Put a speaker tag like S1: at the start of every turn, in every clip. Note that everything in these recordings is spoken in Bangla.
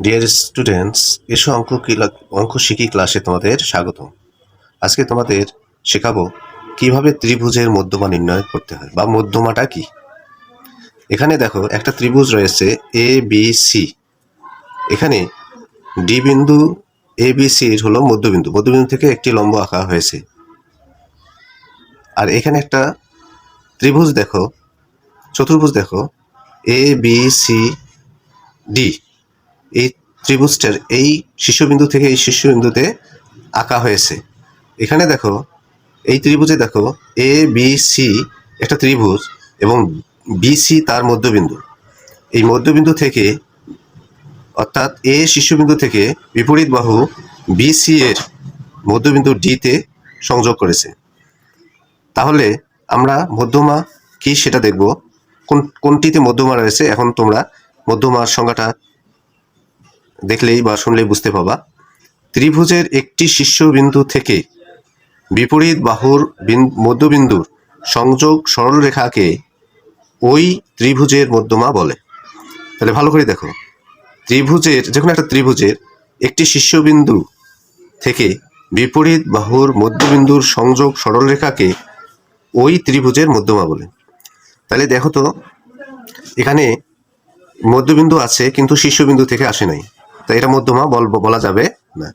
S1: ডিয়ার স্টুডেন্টস এসো অঙ্ক অঙ্ক শিখি ক্লাসে তোমাদের স্বাগত আজকে তোমাদের শেখাবো কীভাবে ত্রিভুজের মধ্যমা নির্ণয় করতে হয়, বা মধ্যমাটা কি? এখানে দেখো, একটা ত্রিভুজ রয়েছে এ বি সি এখানে ডি বিন্দু এ বি সির হলো মধ্যবিন্দু। মধ্যবিন্দু থেকে একটি লম্ব আঁকা হয়েছে। আর এখানে একটা ত্রিভুজ দেখো, চতুর্ভুজ দেখো এ বি সি ডি এই ত্রিভুজটার এই শীর্ষবিন্দু থেকে এই শীর্ষবিন্দুতে আঁকা হয়েছে। এখানে দেখো, এই ত্রিভুজে দেখো এ বি সি একটা ত্রিভুজ এবং বি সি তার মধ্যবিন্দু। এই মধ্যবিন্দু থেকে, অর্থাৎ এ শীর্ষবিন্দু থেকে বিপরীত বাহু বি সি এর মধ্যবিন্দু ডিতে সংযোগ করেছে। তাহলে আমরা মধ্যমা কি সেটা দেখব। কোন, কোনটিতে মধ্যমা রয়েছে? এখন তোমরা মধ্যমার সংজ্ঞাটা দেখলেই বা শুনলেই বুঝতে পাবা। ত্রিভুজের একটি শীর্ষবিন্দু থেকে বিপরীত বাহুর বিন- মধ্যবিন্দুর সংযোগ সরলরেখাকে ওই ত্রিভুজের মধ্যমা বলে। তাহলে ভালো করে দেখো। ত্রিভুজের যে কোনো একটা ত্রিভুজের একটি শীর্ষবিন্দু থেকে বিপরীত বাহুর মধ্যবিন্দুর সংযোগ সরলরেখাকে ওই ত্রিভুজের মধ্যমা বলে। তাহলে দেখো তো, এখানে মধ্যবিন্দু আছে কিন্তু শীর্ষবিন্দু থেকে আসে নাই। তো এটা মধ্যমা বল বলা যাবে না।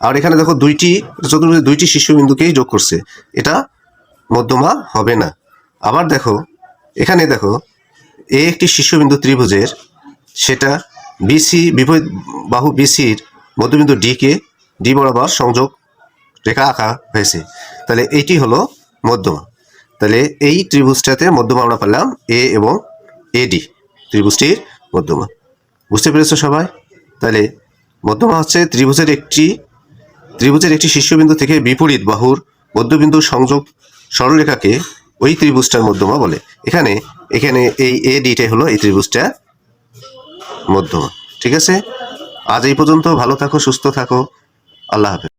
S1: আর এখানে দেখো দুইটি চতুর্ভুজে দুইটি শীর্ষবিন্দুকেই যোগ করছে। এটা মধ্যমা হবে না। আবার দেখো, এখানে দেখো, এ একটি শীর্ষবিন্দু ত্রিভুজের, সেটা বিসি বিপরীত বাহু বিসির মধ্যবিন্দু ডিকে ডি বরাবর সংযোগ রেখা আঁকা হয়েছে। তাহলে এইটি হলো মধ্যমা। তাহলে এই ত্রিভুজটাতে মধ্যমা আমরা পেলাম এ এবং এডি ত্রিভুজটির মধ্যমা। বুঝতে পেরেছ সবাই? তাহলে মধ্যমা হচ্ছে ত্রিভুজের একটি ত্রিভুজের একটি শীর্ষবিন্দু থেকে বিপরীত বাহুর মধ্যবিন্দু সংযোগ সরলরেখাকে ওই ত্রিভুজটার মধ্যমা বলে। এখানে এখানে এই এ ডিটাই হলো এই ত্রিভুজটা মধ্যমা। ঠিক আছে? আজ এই পর্যন্ত ভালো থাকো, সুস্থ থাকো। আল্লাহ হাফেজ।